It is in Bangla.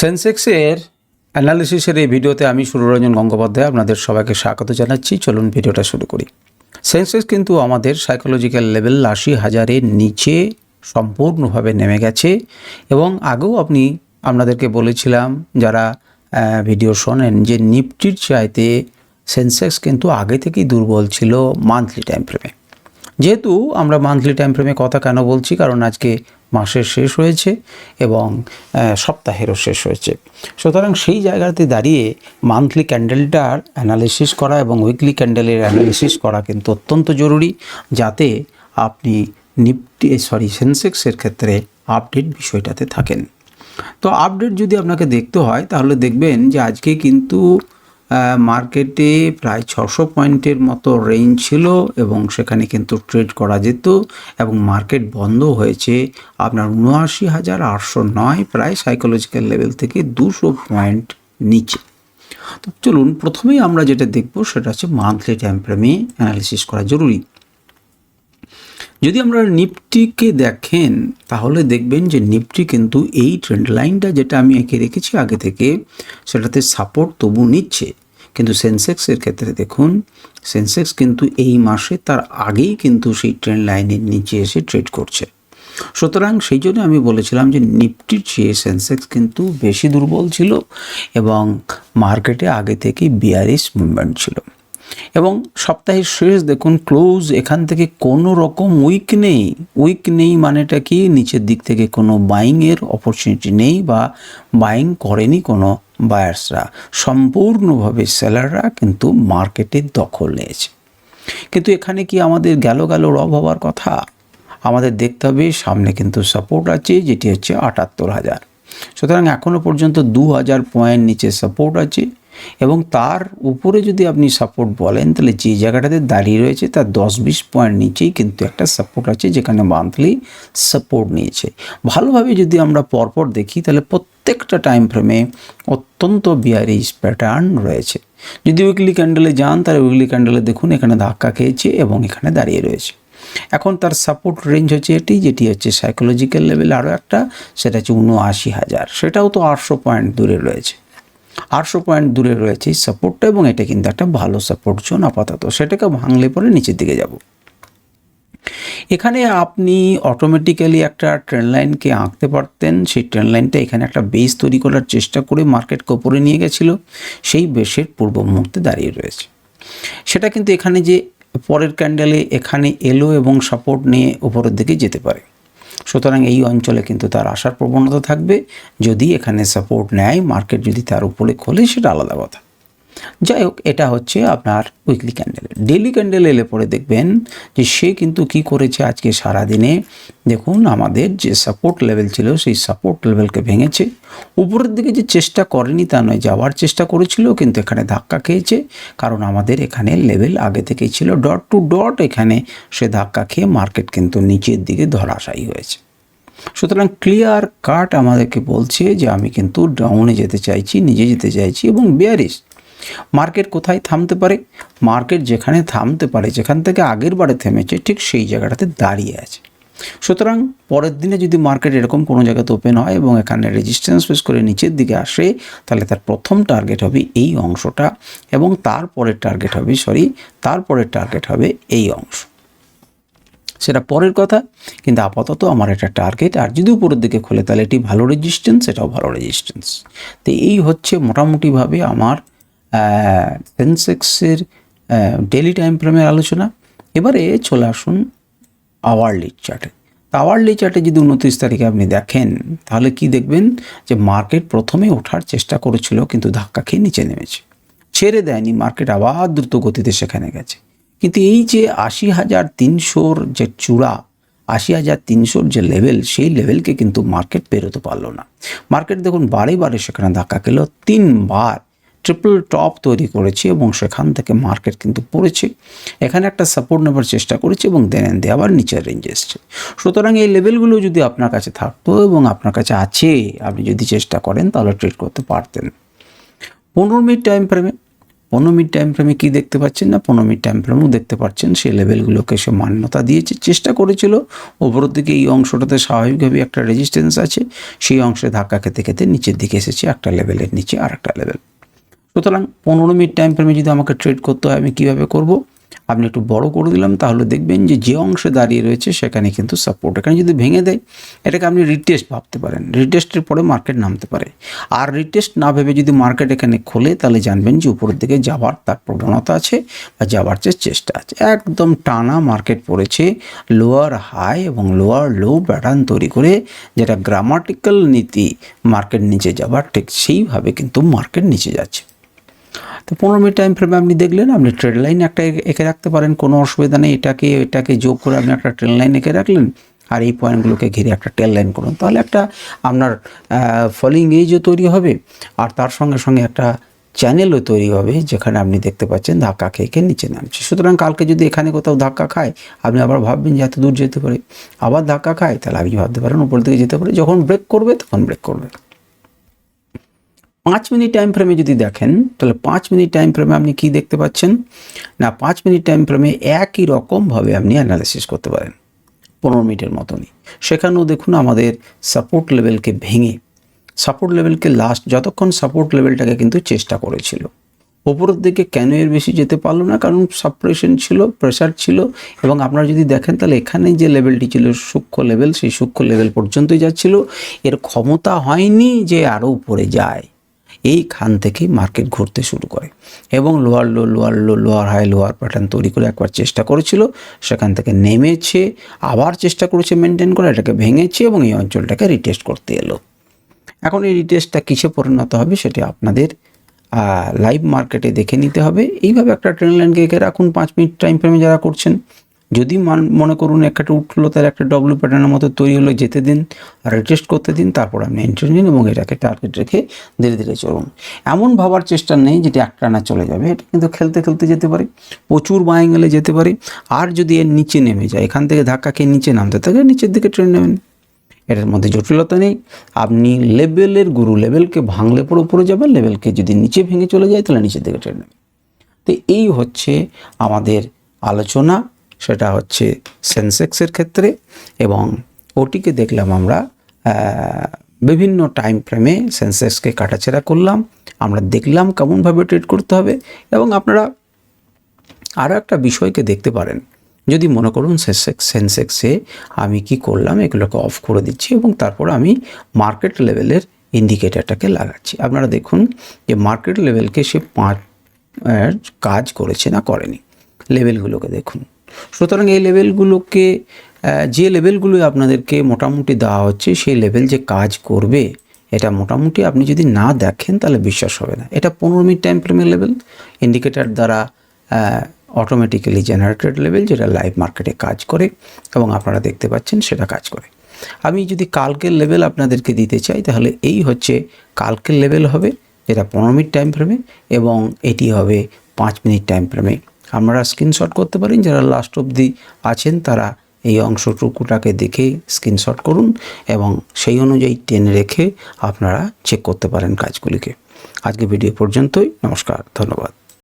সেন্সেক্সের অ্যানালিসিসের এই ভিডিওতে আমি সুররঞ্জন গঙ্গোপাধ্যায় আপনাদের সবাইকে স্বাগত জানাচ্ছি। চলুন ভিডিওটা শুরু করি। সেন্সেক্স কিন্তু আমাদের সাইকোলজিক্যাল লেভেল আশি হাজারের নিচে সম্পূর্ণভাবে নেমে গেছে এবং আগেও আপনি আপনাদেরকে বলেছিলাম, যারা ভিডিও শোনেন যে নিফটির চাইতে সেন্সেক্স কিন্তু আগে থেকেই দুর্বল ছিল মান্থলি টাইম ফ্রেমে যেহেতু আমরা মান্থলি টাইম ফ্রেমে কথা কেন বলছি? কারণ আজকে মাসের শেষ হয়েছে এবং সপ্তাহেরও শেষ হয়েছে। সুতরাং সেই জায়গাতে দাঁড়িয়ে মান্থলি ক্যান্ডেলটার অ্যানালিসিস করা এবং উইকলি ক্যান্ডেলের অ্যানালিসিস করা কিন্তু অত্যন্ত জরুরি, যাতে আপনি নিফটি সরি সেন্সেক্সের ক্ষেত্রে আপডেট বিষয়টাতে থাকেন। তো আপডেট যদি আপনাকে দেখতে হয়, তাহলে দেখবেন যে আজকে কিন্তু মার্কেটে প্রায় ছশো পয়েন্টের মতো রেঞ্জ ছিল এবং সেখানে কিন্তু ট্রেড করা যেত এবং মার্কেট বন্ধ হয়েছে। আপনার উনআশি হাজার আটশো নয় প্রায় সাইকোলজিক্যাল লেভেল থেকে দুশো পয়েন্ট নিচে। তো চলুন, প্রথমেই আমরা যেটা দেখব সেটা হচ্ছে মান্থলি টাইম ফ্রেমে অ্যানালিসিস করা জরুরি। যদি আমরা নিফটিকে দেখেন, তাহলে দেখবেন যে নিফটি কিন্তু এই ট্রেন্ড লাইনটা যেটা আমি এঁকে রেখেছি আগে থেকে, সেটাতে সাপোর্ট তবু নিচ্ছে। কিন্তু সেন্সেক্সের ক্ষেত্রে দেখুন সেন্সেক্স কিন্তু এই মাসে তার আগেই কিন্তু সেই ট্রেন্ড লাইনের নিচে এসে ট্রেড করছে। সুতরাং সেই জন্য আমি বলেছিলাম যে নিফটির চেয়ে সেন্সেক্স কিন্তু বেশি দুর্বল ছিল এবং মার্কেটে আগে থেকেই বিয়ারিশ মুভমেন্ট ছিল। এবং সপ্তাহের শেষ দেখুন ক্লোজ এখান থেকে কোনো রকম উইক নেই। উইক নেই মানেটা কি? নিচের দিক থেকে কোনো বাইংয়ের অপরচুনিটি নেই বা বাইং করেনি কোনো বায়ার্সরা সম্পূর্ণভাবে সেলাররা কিন্তু মার্কেটে দখল নিয়েছে। কিন্তু এখানে কি আমাদের গেল গেল রব হওয়ার কথা? আমাদের দেখতে হবে, সামনে কিন্তু সাপোর্ট আছে, যেটি হচ্ছে আটাত্তর হাজার। সুতরাং এখনও পর্যন্ত দু হাজার পয়েন্ট নিচে সাপোর্ট আছে। এবং তার উপরে যদি আপনি সাপোর্ট বলেন, তাহলে যে জায়গাটাতে দাঁড়িয়ে রয়েছে, তার দশ বিশ পয়েন্ট নিচেই কিন্তু একটা সাপোর্ট আছে, যেখানে মান্থলি সাপোর্ট নিয়েছে। ভালোভাবে যদি আমরা পরপর দেখি, তাহলে প্রত্যেকটা টাইম ফ্রেমে অত্যন্ত বিয়ারিশ প্যাটার্ন রয়েছে। যদি উইকলি ক্যান্ডেলে যান, তাহলে উইকলি ক্যান্ডেলে দেখুন, এখানে ধাক্কা খেয়েছে এবং এখানে দাঁড়িয়ে রয়েছে। এখন তার সাপোর্ট রেঞ্জ হচ্ছে এটি, যেটি হচ্ছে সাইকোলজিক্যাল লেভেল আরও একটা, সেটা হচ্ছে উনআশি হাজার। সেটাও তো আটশো পয়েন্ট দূরে রয়েছে। আটশো পয়েন্ট দূরে রয়েছে এই সাপোর্টটা এবং এটা কিন্তু একটা ভালো সাপোর্ট জোন আপাতত। সেটাকে ভাঙলে পরে নিচের দিকে যাব। এখানে আপনি অটোমেটিক্যালি একটা ট্রেন লাইনকে আঁকতে পারতেন। সেই ট্রেন লাইনটা এখানে একটা বেস তৈরি করার চেষ্টা করে মার্কেটকে ওপরে নিয়ে গেছিল। সেই বেসের পূর্ব মুহূর্তে দাঁড়িয়ে রয়েছে। সেটা কিন্তু এখানে যে পরের ক্যান্ডেলে এখানে এলো এবং সাপোর্ট নিয়ে উপরের দিকে যেতে পারে। সুতরাং এই অঞ্চলে কিন্তু তার আসার প্রবণতা থাকবে। যদি এখানে সাপোর্ট নেয় মার্কেট যদি তার উপরে খোলে, সেটা আলাদা কথা। যাই হোক, এটা হচ্ছে আপনার উইকলি ক্যান্ডেল ডেলি ক্যান্ডেল এলে পরে দেখবেন যে সে কিন্তু কি করেছে আজকে সারা দিনে দেখুন, আমাদের যে সাপোর্ট লেভেল ছিল, সেই সাপোর্ট লেভেলকে ভেঙেছে। উপরের দিকে যে চেষ্টা করেনি তা নয়, যাওয়ার চেষ্টা করেছিল কিন্তু এখানে ধাক্কা খেয়েছে। কারণ আমাদের এখানে লেভেল আগে থেকেই ছিল ডট টু ডট এখানে সে ধাক্কা খেয়ে মার্কেট কিন্তু নিচের দিকে ধরাশায়ী হয়েছে। সুতরাং ক্লিয়ার কাট আমাদেরকে বলছে যে আমি কিন্তু ডাউনে যেতে চাইছি নিজে যেতে চাইছি এবং বেয়ারিশ মার্কেট কোথায় থামতে পারে? মার্কেট যেখানে থামতে পারে, যেখান থেকে আগের বারে থেমেছে, ঠিক সেই জায়গাটাতে দাঁড়িয়ে আছে। সুতরাং পরের দিনে যদি মার্কেট এরকম কোনো জায়গাতে ওপেন হয় এবং এখানে রেজিস্ট্যান্স ফেস করে নিচের দিকে আসে, তাহলে তার প্রথম টার্গেট হবে এই অংশটা এবং তারপরের টার্গেট হবে সরি তারপরের টার্গেট হবে এই অংশ। সেটা পরের কথা, কিন্তু আপাতত আমার একটা টার্গেট আর যদি উপরের দিকে খোলে তাহলে এটি ভালো রেজিস্ট্যান্স এটাও ভালো রেজিস্ট্যান্স তো এই হচ্ছে মোটামুটিভাবে আমার সেন্সেক্সের ডেলি টাইম ফ্রেমের আলোচনা। এবারে চলে আসুন আওয়ারলি চার্টে আওয়ারলি চার্টে যদি উনত্রিশ তারিখে আপনি দেখেন, তাহলে কি দেখবেন যে মার্কেট প্রথমে ওঠার চেষ্টা করেছিল, কিন্তু ধাক্কা খেয়ে নিচে নেমেছে। ছেড়ে দেয়নি মার্কেট আবার দ্রুত গতিতে সেখানে গেছে। কিন্তু এই যে আশি হাজার তিনশোর যে চূড়া, আশি হাজার তিনশোর যে লেভেল সেই লেভেলকে কিন্তু মার্কেট পেরোতে পারল না। মার্কেট দেখুন বারে বারে সেখানে ধাক্কা খেলো, তিনবার। ট্রিপল টপ তৈরি করেছে এবং সেখান থেকে মার্কেট কিন্তু পড়েছে। এখানে একটা সাপোর্ট নেবার চেষ্টা করেছে এবং দেন দিয়ে আবার নিচের রেঞ্জে এসছে। সুতরাং এই লেভেলগুলো যদি আপনার কাছে থাকতো এবং আপনার কাছে আছে, আপনি যদি চেষ্টা করেন তাহলে ট্রেড করতে পারতেন। পনেরো মিনিট টাইম ফ্রেমে পনেরো মিনিট টাইম ফ্রেমে কী দেখতে পাচ্ছেন না? পনেরো মিনিট টাইম ফ্রেমেও দেখতে পাচ্ছেন, সেই লেভেলগুলোকে সে মান্যতা দিয়েছে, চেষ্টা করেছিল। ওপরের দিকে এই অংশটাতে স্বাভাবিকভাবে একটা রেজিস্ট্যান্স আছে, সেই অংশে ধাক্কা খেতে খেতে নিচের দিকে এসেছে, একটা লেভেলের নিচে আর একটা লেভেল সুতরাং পনেরো মিনিট টাইম ফ্রেমে যদি আমাকে ট্রেড করতে হয়, আমি কীভাবে করব? আপনি একটু বড় করে দিলাম, তাহলে দেখবেন যে যে অংশে দাঁড়িয়ে রয়েছে, সেখানে কিন্তু সাপোর্ট এখানে যদি ভেঙে দেয়, এটাকে আপনি রিটেস্ট ভাবতে পারেন। রিটেস্টের পরে মার্কেট নামতে পারে। আর রিটেস্ট না ভেবে যদি মার্কেট এখানে খোলে, তাহলে জানবেন যে উপরের দিকে যাবার তার প্রবণতা আছে বা যাবার যে চেষ্টা আছে। একদম টানা মার্কেট পড়েছে লোয়ার হাই এবং লোয়ার লো প্যাটার্ন তৈরি করে, যেটা গ্রামাটিক্যাল নীতি মার্কেট নিচে যাবার ঠিক সেইভাবে কিন্তু মার্কেট নিচে যাচ্ছে। তো পনেরো মিনিট টাইম ফ্রেমে আপনি দেখলেন, আপনি ট্রেড লাইন একটা এঁকে- এঁকে রাখতে পারেন, কোনো অসুবিধা নেই, এটাকে এটাকে যোগ করে আপনি একটা ট্রেন লাইন এঁকে রাখলেন আর এই পয়েন্টগুলোকে ঘিরে একটা টেল লাইন করুন। তাহলে একটা আপনার ফলিং এজও তৈরি হবে আর তার সঙ্গে সঙ্গে একটা চ্যানেলও তৈরি হবে যেখানে আপনি দেখতে পাচ্ছেন ধাক্কা খেয়ে খেয়ে নিচে নামছে। সুতরাং কালকে যদি এখানে কোথাও ধাক্কা খায়, আপনি আবার ভাববেন যে এত দূর যেতে পারে। আবার ধাক্কা খায়, তাহলে আপনি ভাবতে পারেন উপর দিকে যেতে পারে। যখন ব্রেক করবে, তখন ব্রেক করবে। পাঁচ মিনিট টাইম ফ্রেমে যদি দেখেন, তাহলে পাঁচ মিনিট টাইম ফ্রেমে আপনি কি দেখতে পাচ্ছেন? না, পাঁচ মিনিট টাইম ফ্রেমে একই রকমভাবে আপনি অ্যানালাইসিস করতে পারেন, পনেরো মিনিটের মতনই। সেখানেও দেখুন আমাদের সাপোর্ট লেভেলকে ভেঙে সাপোর্ট লেভেলকে লাস্ট যতক্ষণ সাপোর্ট লেভেলটাকে কিন্তু চেষ্টা করেছিল। ওপরের দিকে কেন এর বেশি যেতে পারল না? কারণ সাপ্রেশন ছিল প্রেশার ছিল, এবং আপনারা যদি দেখেন, তাহলে এখানে যে লেভেলটি ছিল, সূক্ষ্ম লেভেল সেই সূক্ষ্ম লেভেল পর্যন্তই যাচ্ছিল। এর ক্ষমতা হয়নি যে আরও উপরে যায়। এইখান থেকে মার্কেট ঘুরতে শুরু করে। এবং lower low lower low lower high lower pattern তৈরি করে একবার চেষ্টা করেছিল। সেখান থেকে নেমেছে, আবার চেষ্টা করেছে মেনটেন করে, এটাকে ভেঙেছে এবং এই অঞ্চলটাকে রিটেস্ট করতে এলো। এখন এই রিটেস্টটা কিসে পরিণত হবে সেটি আপনাদের লাইভ মার্কেটে দেখে নিতে হবে। এইভাবে একটা ট্রেন লাইনকে এঁকে রাখুন, পাঁচ মিনিট টাইম ফ্রেমে যারা করছেন যদি মান মনে করুন একটা উঠল তার একটা ডব্লু প্যাটার্নের মতো তৈরি হলো, যেতে দিন, আর রিটেস্ট করতে দিন, তারপর আপনি এন্ট্রি নিন এবং এটাকে টার্গেট রেখে ধীরে ধীরে চলুন। এমন ভাবার চেষ্টা নেই যেটা একটানা চলে যাবে, এটা কিন্তু খেলতে খেলতে যেতে পারে, প্রচুর বাইং এলে যেতে পারে, আর যদি এর নিচে নেমে যায়, এখান থেকে ধাক্কা খেয়ে নিচে নামতে থাকে নিচের দিকে ট্রেন নেবেন। এটার মধ্যে জটিলতা নেই, আপনি লেভেলের গুরু লেভেলকে ভাঙলে পরে উপরে যাবেন লেভেলকে যদি নিচে ভেঙে চলে যায়, তাহলে নিচের দিকে ট্রেন নেবেন। তো এই হচ্ছে আমাদের আলোচনা। সেটা হচ্ছে সেন্সেক্সের ক্ষেত্রে এবং ওটিকে দেখলাম আমরা বিভিন্ন টাইম ফ্রেমে সেন্সেক্সকে কাটাছেড়া করলাম। আমরা দেখলাম কেমনভাবে ট্রেড করতে হবে এবং আপনারা আরও একটা বিষয়কে দেখতে পারেন। যদি মনে করুন সেন্সেক্স, সেন্সেক্সে আমি কি করলাম, এগুলোকে অফ করে দিচ্ছি এবং তারপর আমি মার্কেট লেভেলের ইন্ডিকেটারটাকে লাগাচ্ছি। আপনারা দেখুন যে মার্কেট লেভেলকে সে পাঁচ কাজ করেছে না করেনি। লেভেলগুলোকে দেখুন। সুতরাং এই লেভেলগুলোকে যে লেভেলগুলো আপনাদেরকে মোটামুটি দেওয়া হচ্ছে, সেই লেভেল যে কাজ করবে, এটা মোটামুটি আপনি যদি না দেখেন, তাহলে বিশ্বাস হবে না। এটা পনেরো মিনিট টাইম ফ্রেমের লেভেল ইন্ডিকেটার দ্বারা অটোমেটিক্যালি জেনারেটেড লেভেল, যেটা লাইভ মার্কেটে কাজ করে এবং আপনারা দেখতে পাচ্ছেন সেটা কাজ করে। আমি যদি কালকের লেভেল আপনাদেরকে দিতে চাই, তাহলে এই হচ্ছে কালকের লেভেল হবে, যেটা পনেরো মিনিট টাইম ফ্রেমে এবং এটি হবে পাঁচ মিনিট টাইম ফ্রেমে আপনারা স্ক্রিনশট করতে পারেন যারা লাস্ট অবধি আছেন, তারা এই অংশটুকুটাকে দেখে স্ক্রিনশট করুন এবং সেই অনুযায়ী টেনে রেখে আপনারা চেক করতে পারেন কাজগুলিকে। আজকে ভিডিও পর্যন্তই। নমস্কার, ধন্যবাদ।